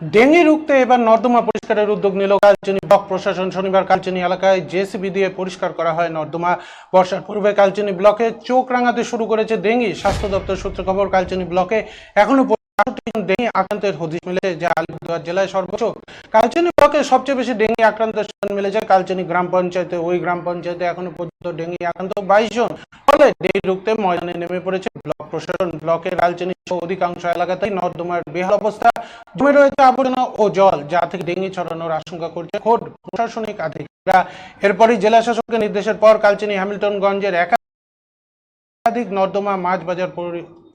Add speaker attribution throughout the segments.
Speaker 1: Dengue রুখতে এবার নর্দমা পরিষ্কারের উদ্যোগ নিল কালচিনি ব্লক প্রশাসন। শনিবার কালচিনি এলাকায় জেসিবি দিয়ে পরিষ্কার করা হয় নর্দমা। বর্ষার পূর্বে কালচিনি ব্লকে চোখ রাঙাতে শুরু করেছে ডেঙ্গি। স্বাস্থ্য দপ্তর সূত্রে খবর, কালচিনি ব্লকে এখনও পঁয়ষট্টি জন ডেঙ্গি আক্রান্তের হদিশ যা আলিপুরদুয়ার জেলায় সর্বোচ্চ। কালচিনি ব্লকে সবচেয়ে বেশি ডেঙ্গি আক্রান্তের স্থান মিলেছে কালচিনি গ্রাম পঞ্চায়েতে। ওই গ্রাম পঞ্চায়েতে এখনও পর্যন্ত ডেঙ্গি আক্রান্ত বাইশ জন। ফলে ডেঙ্গি রুখতে ময়দানে নেমে পড়েছে ব্লক প্রশাসন। ব্লকের রালচিনি সহ অধিকাংশ এলাকাতেই নর্দমার বেহাল অবস্থা। জমে রয়েছে আবর্জনা ও জল, যা থেকে ডেঙ্গি ছড়ানোর আশঙ্কা করছে খোদ প্রশাসনিক আধিকারিকরা। এরপরই জেলা শাসকের নির্দেশের পর কালচিনি হ্যামিল্টনগঞ্জের একাধিক নর্দমা মাছ বাজার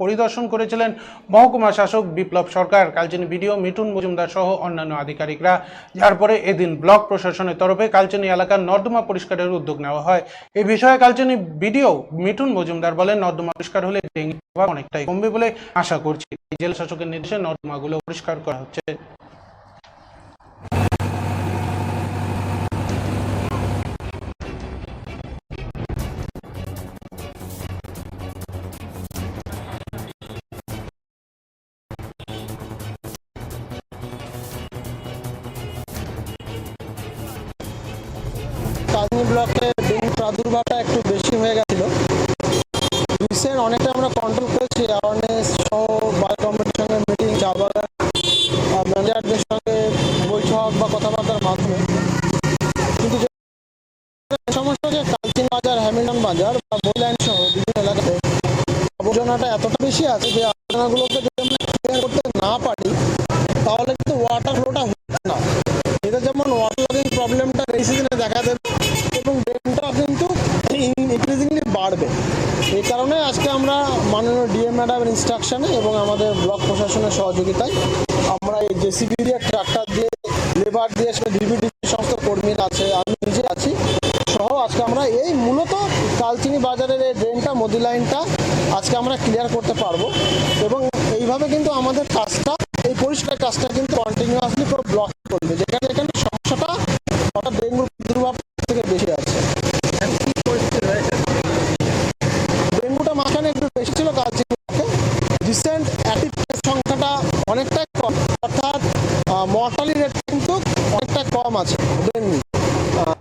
Speaker 1: পরিদর্শন করেছিলেন মহকুমা শাসক বিপ্লব সরকার। কালচিনি বিডিও মিঠুন মজুমদার সহ অন্যান্য আধিকারিকরা। যার পরে এদিন ব্লক প্রশাসনের তরফে কালচিনি এলাকার নর্দমা পরিষ্কারের উদ্যোগ নেওয়া হয়। এই বিষয়ে কালচিনি বিডিও মিঠুন মজুমদার বলেন, নর্দমা পরিষ্কার হলে ডেঙ্গি অনেকটাই কমবে বলে আশা করছি। জেলা শাসকের নির্দেশে নর্দমাগুলো পরিষ্কার করা হচ্ছে।
Speaker 2: কাজনী ব্লকে ডেঙ্গু প্রাদুর্ভাবটা একটু বেশি হয়ে গেছিল। রিসেন্ট অনেকটা আমরা কন্ট্রোল করেছি অ্যাওয়ারনেস সহ বাই কমিটির সঙ্গে মিটিং চা বাগান ম্যানেজারদের সঙ্গে বৈঠক বা কথাবার্তার মাধ্যমে। কিন্তু সমস্যা যে কালচিন বাজার, হ্যামিল্টন বাজার বা বইলাইন সহ বিভিন্ন এলাকাতে আবর্জনাটা এতটা বেশি আছে যে আবর্জনাগুলোকে বাড়বে। এই কারণে আজকে আমরা মাননীয় ডিএম ম্যাডামের ইনস্ট্রাকশনে এবং আমাদের ব্লক প্রশাসনের সহযোগিতায় আমরা এই জেসিবি দিয়ে, ট্রাক্টর দিয়ে, লেবার দিয়ে সেটা ডিবিডিসি সমস্ত কর্মীরা আছে, আমি নিজে আছি সহ আজকে আমরা এই মূলত কালচিনি বাজারের এই ড্রেনটা মোদি লাইনটা আজকে আমরা ক্লিয়ার করতে পারব এবং এইভাবে কিন্তু আমাদের কাজটা, এই পরিষ্কার কাজটা কিন্তু কন্টিনিউয়াসলি মশালি রেট কিন্তু অনেকটা কম আছে।